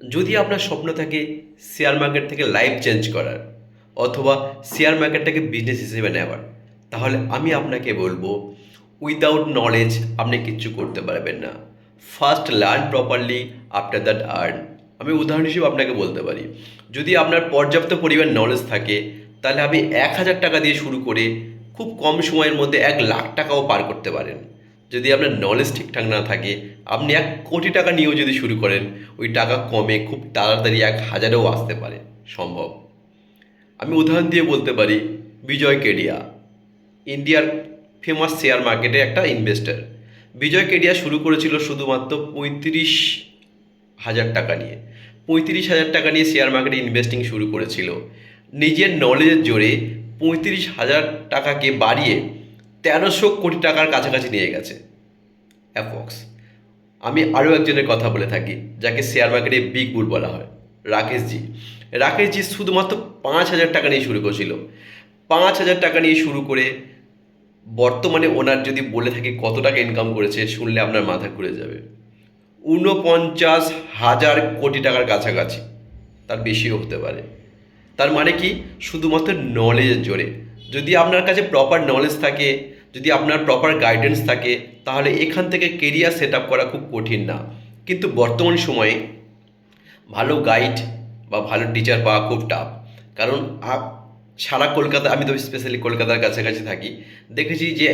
যদি আপনার স্বপ্ন থাকে শেয়ার মার্কেট থেকে লাইফ চেঞ্জ করার অথবা শেয়ার মার্কেটটাকে বিজনেস হিসেবে নেওয়ার, তাহলে আমি আপনাকে বলব উইদাউট নলেজ আপনি কিচ্ছু করতে পারবেন না। First learn properly after that earn আমি উদাহরণ হিসেবে আপনাকে বলতে পারি, যদি আপনার পর্যাপ্ত পরিমাণ নলেজ থাকে, তাহলে আপনি এক হাজার টাকা দিয়ে শুরু করে খুব কম সময়ের মধ্যে এক লাখ টাকাও পার করতে পারেন। যদি আপনার নলেজ ঠিকঠাক না থাকে, আপনি এক কোটি টাকা নিয়েও যদি শুরু করেন, ওই টাকা কমে খুব তাড়াতাড়ি এক হাজারেও আসতে পারে, সম্ভব। আমি উদাহরণ দিয়ে বলতে পারি, বিজয় কেডিয়া, ইন্ডিয়ার ফেমাস শেয়ার মার্কেটে একটা ইনভেস্টর বিজয় কেডিয়া শুরু করেছিল শুধুমাত্র পঁয়ত্রিশ হাজার টাকা নিয়ে। পঁয়ত্রিশ হাজার টাকা নিয়ে শেয়ার মার্কেটে ইনভেস্টিং শুরু করেছিল। নিজের নলেজের জোরে পঁয়ত্রিশ হাজার টাকাকে বাড়িয়ে তেরোশো কোটি টাকার কাছাকাছি নিয়ে গেছে অ্যাপক্স আমি আরও একজনের কথা বলে থাকি, যাকে শেয়ার মার্কেটে বিগ বুল বলা হয়, রাকেশজি। রাকেশজি শুধুমাত্র পাঁচ হাজার টাকা নিয়ে শুরু করেছিল। পাঁচ হাজার টাকা নিয়ে শুরু করে বর্তমানে ওনার যদি বলে থাকি কত টাকা ইনকাম করেছে, শুনলে আপনার মাথা ঘুরে যাবে। ঊনপঞ্চাশ হাজার কোটি টাকার কাছাকাছি, তার বেশিও হতে পারে। তার মানে কি? শুধুমাত্র নলেজের জোরে। যদি আপনার কাছে প্রপার নলেজ থাকে, যদি আপনার প্রপার গাইডেন্স থাকে, তাহলে এখান থেকে কেরিয়ার সেট করা খুব কঠিন না। কিন্তু বর্তমান সময়ে ভালো গাইড বা ভালো টিচার পাওয়া খুব টাফ কারণ সারা কলকাতা, আমি তো স্পেশালি কলকাতার কাছাকাছি থাকি, দেখেছি যে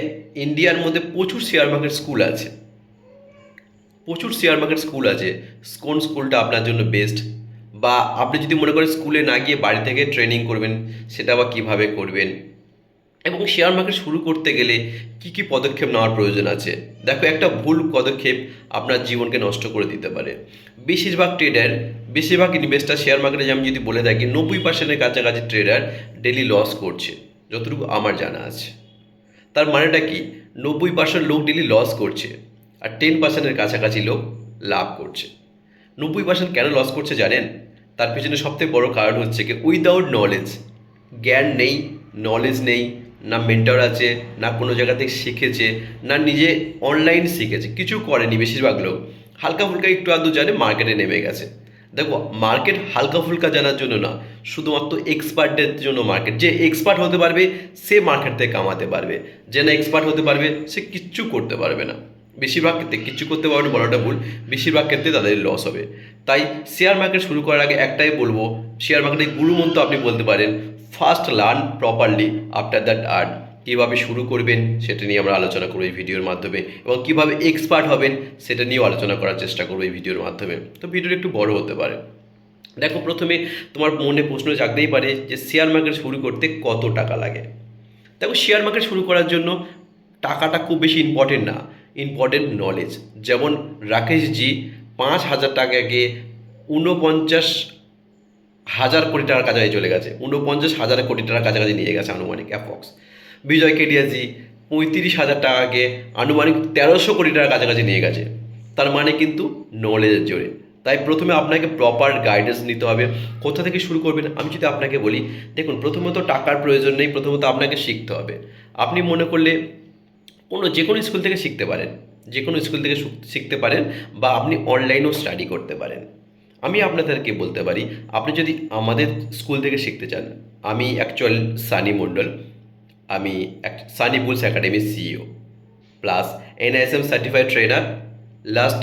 ইন্ডিয়ার মধ্যে প্রচুর শেয়ার মার্কেট স্কুল আছে। প্রচুর শেয়ার মার্কেট স্কুল আছে, কোন স্কুলটা আপনার জন্য বেস্ট বা আপনি যদি মনে করেন স্কুলে না গিয়ে বাড়ি থেকে ট্রেনিং করবেন, সেটা বা কীভাবে করবেন? এবং শেয়ার মার্কেট শুরু করতে গেলে কি কি পদক্ষেপ নেওয়ার প্রয়োজন আছে? দেখো, একটা ভুল পদক্ষেপ আপনার জীবনকে নষ্ট করে দিতে পারে। বেশিরভাগ ট্রেডার বেশিরভাগ ইনভেস্টার শেয়ার মার্কেটে আমি যদি বলে থাকি, নব্বই পার্সেন্টের কাছাকাছি ট্রেডার ডেলি লস করছে, যতটুকু আমার জানা আছে। তার মানেটা কি? নব্বই পার্সেন্ট লোক ডেলি লস করছে আর টেন পার্সেন্টের কাছাকাছি লোক লাভ করছে। নব্বই পার্সেন্ট কেন লস করছে জানেন? তার পিছনে সবথেকে বড় কারণ হচ্ছে কি উইদাউট নলেজ জ্ঞান নেই নলেজ নেই না মেন্টর আছে, না কোনো জায়গা থেকে শিখেছে, না নিজে অনলাইন শিখেছে, কিছু করেনি বেশিরভাগ লোক। হালকা ফুলকা একটু আধটু জানে মার্কেটে নেমে গেছে। দেখো মার্কেট হালকা ফুলকা জানার জন্য না, শুধুমাত্র এক্সপার্টদের জন্য মার্কেট যে এক্সপার্ট হতে পারবে, সে মার্কেট থেকে কামাতে পারবে। যে না এক্সপার্ট হতে পারবে, সে কিচ্ছু করতে পারবে না। বেশিরভাগ ক্ষেত্রে কিচ্ছু করতে পারবে বলাটা ভুল, বেশিরভাগ ক্ষেত্রে তাদের লস হবে। তাই শেয়ার মার্কেট শুরু করার আগে একটাই বলব শেয়ার মার্কেটের গুরুমন্ত্র আপনি বলতে পারেন first learn properly after that earn. কীভাবে শুরু করবেন সেটা নিয়ে আমরা আলোচনা করব এই ভিডিওর মাধ্যমে এবং কীভাবে এক্সপার্ট হবেন সেটা নিয়েও আলোচনা করার চেষ্টা করব এই ভিডিওর মাধ্যমে। তো ভিডিওটা একটু বড় হতে পারে। দেখো প্রথমে তোমার মনে প্রশ্ন জাগতেই পারে যে শেয়ার মার্কেট শুরু করতে কত টাকা লাগে? দেখো শেয়ার মার্কেট শুরু করার জন্য টাকাটা খুব বেশি ইম্পর্টেন্ট না ইম্পর্টেন্ট নলেজ যেমন রাকেশজি পাঁচ হাজার টাকাকে ঊনপঞ্চাশ হাজার কোটি টাকার কাছাকাছি চলে গেছে। ঊনপঞ্চাশ হাজার কোটি টাকার কাছাকাছি নিয়ে গেছে আনুমানিক অ্যাপক্স বিজয় কেডিয়াজি পঁয়ত্রিশ হাজার টাকাকে আনুমানিক তেরোশো কোটি টাকার কাছাকাছি নিয়ে গেছে। তার মানে কিন্তু নলেজের জোরে। তাই প্রথমে আপনাকে প্রপার গাইডেন্স নিতে হবে। কোথা থেকে শুরু করবেন? আমি যদি আপনাকে বলি, দেখুন প্রথমত টাকার প্রয়োজন নেই প্রথমত আপনাকে শিখতে হবে। আপনি মনে করলে কোনো যে কোনো স্কুল থেকে শিখতে পারেন। যে কোনো স্কুল থেকে শিখতে পারেন বা আপনি অনলাইনেও স্টাডি করতে পারেন। আমি আপনাদেরকে বলতে পারি, আপনি যদি আমাদের স্কুল থেকে শিখতে চান, আমি অ্যাকচুয়াল সানি মণ্ডল, আমি সানি বুলস একাডেমির CEO plus NISM certified trainer last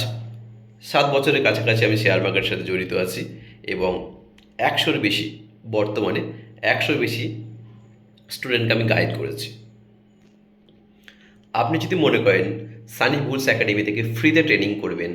সাত বছরের কাছাকাছি আমি শেয়ার মার্কেটের সাথে জড়িত আছি, এবং একশোর বেশি, বর্তমানে একশোর বেশি স্টুডেন্টকে আমি গাইড করেছি। আপনি যদি মনে করেন, সানি বুলস একাডেমি থেকে ফ্রিতে ট্রেনিং করবেন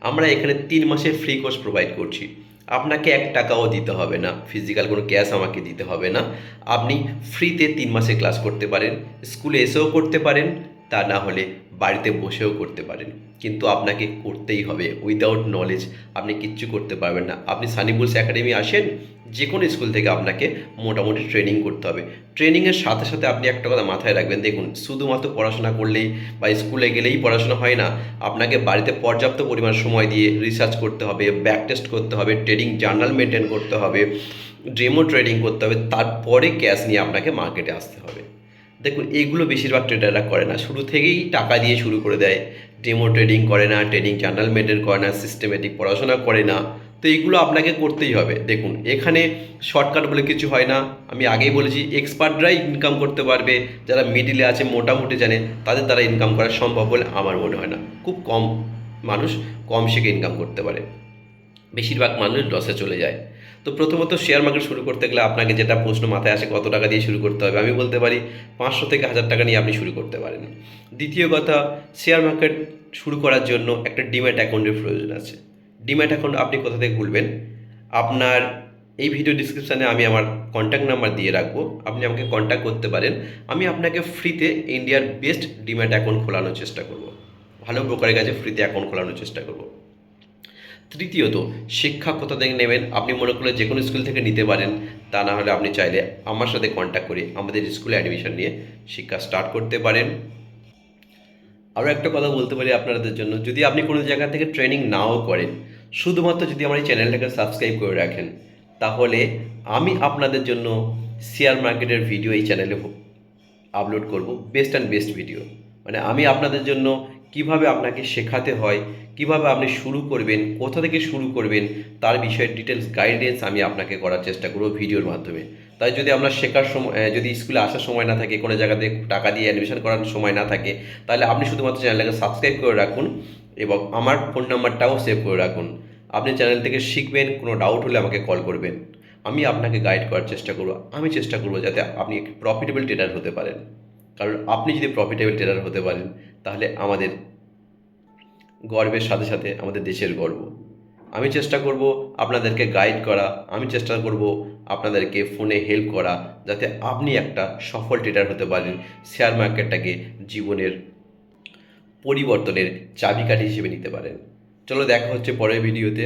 আমরা এখানে তিন মাসের ফ্রি কোর্স প্রোভাইড করছি। আপনাকে এক টাকাও দিতে হবে না। ফিজিক্যাল কোনো ক্যাশ আমাকে দিতে হবে না। আপনি ফ্রিতে তিন মাসে ক্লাস করতে পারেন। স্কুলে এসেও করতে পারেন। তা না হলে বাড়িতে বসেও করতে পারেন। কিন্তু আপনাকে করতেই হবে। উইদাউট নলেজ আপনি কিচ্ছু করতে পারবেন না। আপনি সানি বুলস একাডেমি আসেন যে কোনো স্কুল থেকে আপনাকে মোটামুটি ট্রেনিং করতে হবে। ট্রেনিংয়ের সাথে সাথে আপনি একটা কথা মাথায় রাখবেন। দেখুন, শুধুমাত্র পড়াশোনা করলেই বা স্কুলে গেলেই পড়াশোনা হয় না। আপনাকে বাড়িতে পর্যাপ্ত পরিমাণ সময় দিয়ে রিসার্চ করতে হবে ব্যাক টেস্ট করতে হবে ট্রেডিং জার্নাল মেনটেন করতে হবে ডেমো ট্রেডিং করতে হবে। তারপরে ক্যাশ নিয়ে আপনাকে মার্কেটে আসতে হবে। দেখুন, এগুলো বেশিরভাগ ট্রেডাররা করে না। শুরু থেকেই টাকা দিয়ে শুরু করে দেয়। ডেমো ট্রেডিং করে না ট্রেডিং জার্নাল মেনটেন করে না সিস্টেমেটিক পড়াশোনা করে না। তো এইগুলো আপনাকে করতেই হবে। দেখুন, এখানে শর্টকাট বলে কিছু হয় না। আমি আগেই বলেছি এক্সপার্টরাই ইনকাম করতে পারবে। যারা মিডিলে আছে, মোটামুটি জানে, তাদের দ্বারা ইনকাম করা সম্ভব বলে আমার মনে হয় না। খুব কম মানুষ কম শিখে ইনকাম করতে পারে। বেশিরভাগ মানুষ লসে চলে যায়। তো প্রথমত শেয়ার মার্কেট শুরু করতে গেলে আপনাকে যেটা প্রশ্ন মাথায় আসে, কত টাকা দিয়ে শুরু করতে হবে? আমি বলতে পারি পাঁচশো থেকে হাজার টাকা নিয়ে আপনি শুরু করতে পারেন। দ্বিতীয় কথা শেয়ার মার্কেট শুরু করার জন্য একটা ডিম্যাট অ্যাকাউন্টের প্রয়োজন আছে। ডিম্যাট অ্যাকাউন্ট আপনি কোথা থেকে খুলবেন? আপনার এই ভিডিও ডিসক্রিপশানে আমি আমার কন্ট্যাক্ট নাম্বার দিয়ে রাখব। আপনি আমাকে কন্ট্যাক্ট করতে পারেন। আমি আপনাকে ফ্রিতে ইন্ডিয়ার বেস্ট ডিম্যাট অ্যাকাউন্ট খোলানোর চেষ্টা করব। ভালো ব্রোকারের কাছে ফ্রিতে অ্যাকাউন্ট খোলানোর চেষ্টা করব। তৃতীয়ত, শিক্ষা কোথা থেকে নেবেন? আপনি মনে করলে যে কোনো স্কুল থেকে নিতে পারেন। তা না হলে আপনি চাইলে আমার সাথে কন্ট্যাক্ট করে আমাদের স্কুলে অ্যাডমিশন নিয়ে শিক্ষা স্টার্ট করতে পারেন। আরও একটা কথা বলতে পারি আপনাদের জন্য, যদি আপনি কোনো জায়গা থেকে ট্রেনিং নাও করেন, শুধুমাত্র যদি আমার এই চ্যানেলটাকে সাবস্ক্রাইব করে রাখেন, তাহলে আমি আপনাদের জন্য শেয়ার মার্কেটের ভিডিও এই চ্যানেলে আপলোড করব বেস্ট অ্যান্ড বেস্ট ভিডিও মানে আমি আপনাদের জন্য কীভাবে আপনাকে শেখাতে হয় কীভাবে আপনি শুরু করবেন কোথা থেকে শুরু করবেন তার বিষয়ে ডিটেলস গাইডেন্স আমি আপনাকে করার চেষ্টা করব ভিডিওর মাধ্যমে। তাই যদি আমরা শেখার সময় যদি স্কুলে আসার সময় না থাকে কোনো জায়গাতে টাকা দিয়ে অ্যাডমিশন করার সময় না থাকে তাহলে আপনি শুধুমাত্র চ্যানেলটাকে সাবস্ক্রাইব করে রাখুন এবং আমার ফোন নাম্বারটাও সেভ করে রাখুন। আপনি চ্যানেল থেকে শিখবেন কোনো ডাউট হলে আমাকে কল করবেন। আমি আপনাকে গাইড করার চেষ্টা করব আমি চেষ্টা করব যাতে আপনি একটি প্রফিটেবল ট্রেডার হতে পারেন। কারণ আপনি যদি প্রফিটেবল ট্রেডার হতে পারেন, তাহলে আমাদের গর্বের সাথে সাথে আমাদের দেশের গর্ব। আমি চেষ্টা করব আপনাদেরকে গাইড করা, আমি চেষ্টা করব আপনাদেরকে ফোনে হেল্প করা, যাতে আপনি একটা সফল ট্রেডার হতে পারেন শেয়ার মার্কেটটাকে জীবনের পরিবর্তনের চাবিকাঠি হিসেবে নিতে পারেন। চলো দেখা হচ্ছে পরের ভিডিওতে